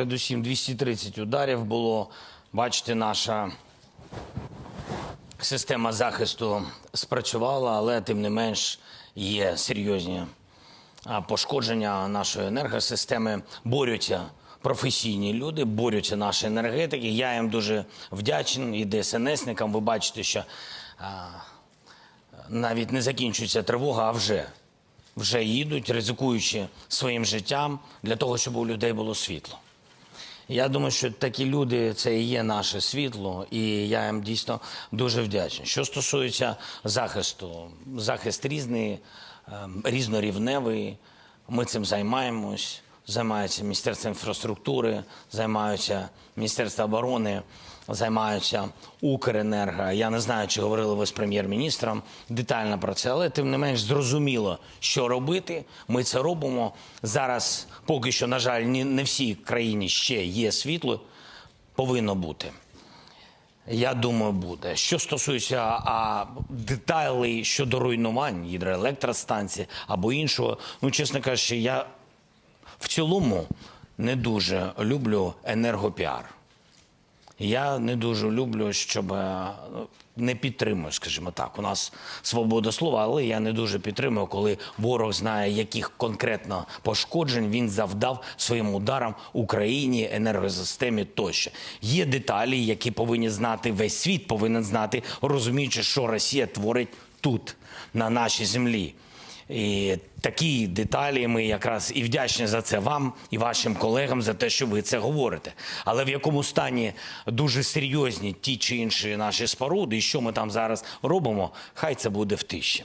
Передусім 230 ударів було. Бачите, наша система захисту спрацювала, але тим не менш є серйозні пошкодження нашої енергосистеми. Борються професійні люди, борються наші енергетики. Я їм дуже вдячний і ДСНСникам. Ви бачите, що а, навіть не закінчується тривога, а вже. Вже їдуть, ризикуючи своїм життям для того, щоб у людей було світло. Я думаю, що такі люди це і є наше світло, і я їм дійсно дуже вдячний. Що стосується захисту, захист різний, ем, різнорівневий. Ми цим займаємось. Займається Міністерство інфраструктури, займаються Міністерство оборони, займаються Укренерго. Я не знаю, чи говорили ви з прем'єр-міністром детально про це, але тим не менш зрозуміло, що робити. Ми це робимо зараз. Поки що, на жаль, не всій країні ще є світло, повинно бути. Я думаю, буде. Що стосується а, деталей щодо руйнувань гідроелектростанції або іншого, ну чесно кажучи, я в цілому не дуже люблю енергопіар. Я не дуже люблю, щоб е, не підтримую, скажімо так. У нас свобода слова, але я не дуже підтримую, коли ворог знає, яких конкретно пошкоджень він завдав своїм ударам Україні, енергосистемі тощо. Є деталі, які повинні знати весь світ, повинен знати, розуміючи, що Росія творить тут, на нашій землі. І такі деталі ми якраз і вдячні за це вам і вашим колегам за те, що ви це говорите. Але в якому стані дуже серйозні ті чи інші наші споруди, і що ми там зараз робимо, хай це буде в тиші.